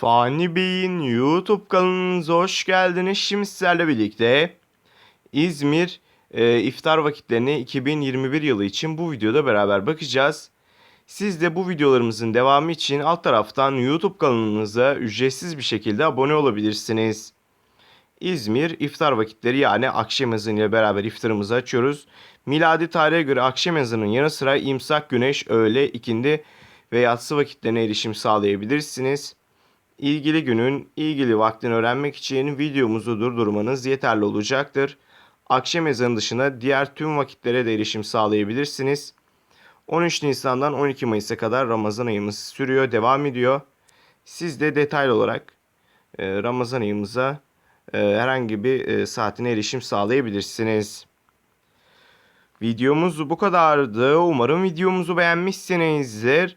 Fani Bey'in YouTube kanalınıza hoş geldiniz. Şimdi sizlerle birlikte İzmir e, iftar vakitlerini 2021 yılı için bu videoda beraber bakacağız. Siz de bu videolarımızın devamı için alt taraftan YouTube kanalımıza ücretsiz bir şekilde abone olabilirsiniz. İzmir iftar vakitleri yani akşam ile beraber iftarımızı açıyoruz. Miladi tarihe göre akşam ezanının yanı sıra imsak, güneş, öğle, ikindi ve yatsı vakitlerine erişim sağlayabilirsiniz. İlgili günün ilgili vaktini öğrenmek için videomuzu durdurmanız yeterli olacaktır. Akşam ezanı dışında diğer tüm vakitlere de erişim sağlayabilirsiniz. 13 Nisan'dan 12 Mayıs'a kadar Ramazan ayımız sürüyor, devam ediyor. Siz de detaylı olarak e, Ramazan ayımıza e, herhangi bir e, saatine erişim sağlayabilirsiniz. Videomuz bu kadardı. Umarım videomuzu beğenmişsinizdir.